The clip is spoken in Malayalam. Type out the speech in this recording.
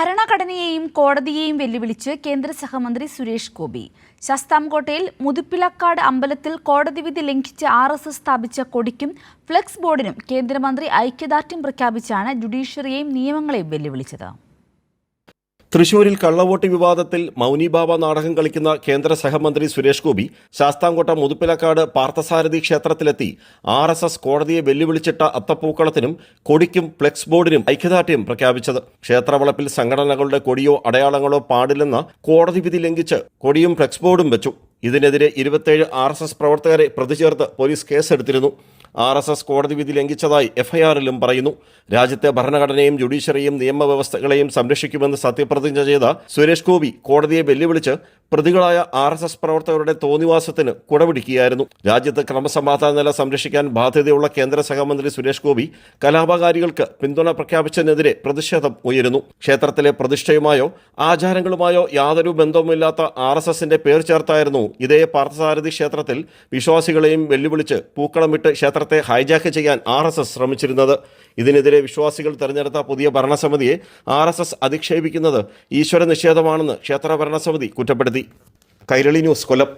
ഭരണഘടനയെയും കോടതിയെയും വെല്ലുവിളിച്ച് കേന്ദ്ര സഹമന്ത്രി സുരേഷ് ഗോപി. ശാസ്താംകോട്ടയിൽ മുതുപ്പിലക്കാട് അമ്പലത്തിൽ കോടതി വിധി ലംഘിച്ച് ആർ എസ് എസ് സ്ഥാപിച്ച കൊടിക്കും ഫ്ലെക്സ് ബോർഡിനും കേന്ദ്രമന്ത്രി ഐക്യദാർഢ്യം പ്രഖ്യാപിച്ചാണ് ജുഡീഷ്യറിയെയും നിയമങ്ങളെയും വെല്ലുവിളിച്ചത്. തൃശൂരിൽ കള്ളവോട്ട് വിവാദത്തിൽ മൗനി ബാബ നാടകം കളിക്കുന്ന കേന്ദ്ര സഹമന്ത്രി സുരേഷ് ഗോപി ശാസ്താംകോട്ട മുതുപ്പിലക്കാട് പാർത്ഥസാരഥി ക്ഷേത്രത്തിലെത്തി ആർ എസ് എസ് കോടതിയെ വെല്ലുവിളിച്ചിട്ട അത്തപ്പൂക്കളത്തിനും കൊടിക്കും ഫ്ലെക്സ് ബോർഡിനും ഐക്യദാർഢ്യം പ്രഖ്യാപിച്ചത്. ക്ഷേത്രവളപ്പിൽ സംഘടനകളുടെ കൊടിയോ അടയാളങ്ങളോ പാടില്ലെന്ന കോടതി വിധി ലംഘിച്ച് കൊടിയും ഫ്ലെക്സ് ബോർഡും വെച്ചു. ഇതിനെതിരെ ഇരുപത്തേഴ് ആർ എസ് എസ് പ്രവർത്തകരെ പ്രതിചേർത്ത് പോലീസ് കേസെടുത്തിരുന്നു. ആർ എസ് എസ് കോടതി വിധി ലംഘിച്ചതായി എഫ്ഐആറിലും പറയുന്നു. രാജ്യത്തെ ഭരണഘടനയും ജുഡീഷ്യറിയും നിയമവ്യവസ്ഥകളെയും സംരക്ഷിക്കുമെന്ന് സത്യപ്രതിജ്ഞ ചെയ്ത സുരേഷ് ഗോപി കോടതിയെ വെല്ലുവിളിച്ച് പ്രതികളായ ആർ എസ് എസ് പ്രവർത്തകരുടെ തോന്നിവാസത്തിന് കുടപിടിക്കുകയായിരുന്നു. രാജ്യത്ത് ക്രമസമാധാന നില സംരക്ഷിക്കാൻ ബാധ്യതയുള്ള കേന്ദ്ര സഹമന്ത്രി സുരേഷ് ഗോപി കലാപകാരികൾക്ക് പിന്തുണ പ്രഖ്യാപിച്ചതിനെതിരെ പ്രതിഷേധം ഉയരുന്നു. ക്ഷേത്രത്തിലെ പ്രതിഷ്ഠയുമായോ ആചാരങ്ങളുമായോ യാതൊരു ബന്ധവുമില്ലാത്ത ആർ എസ് എസിന്റെ പേർ ചേർത്തായിരുന്നു ഇതേ പാർത്ഥസാരഥി ക്ഷേത്രത്തിൽ വിശ്വാസികളെയും വെല്ലുവിളിച്ച് പൂക്കളമിട്ട് ക്ഷേത്രത്തെ ഹൈജാക്ക് ചെയ്യാൻ ആർ എസ് എസ് ശ്രമിച്ചിരുന്നത്. ഇതിനെതിരെ വിശ്വാസികൾ തെരഞ്ഞെടുത്ത പുതിയ ഭരണസമിതിയെ ആർ എസ് എസ് അധിക്ഷേപിക്കുന്നത് ഈശ്വര നിഷേധമാണെന്ന് ക്ഷേത്ര ഭരണസമിതി കുറ്റപ്പെടുത്തി. കൈരളി ന്യൂസ് കൊല്ലം.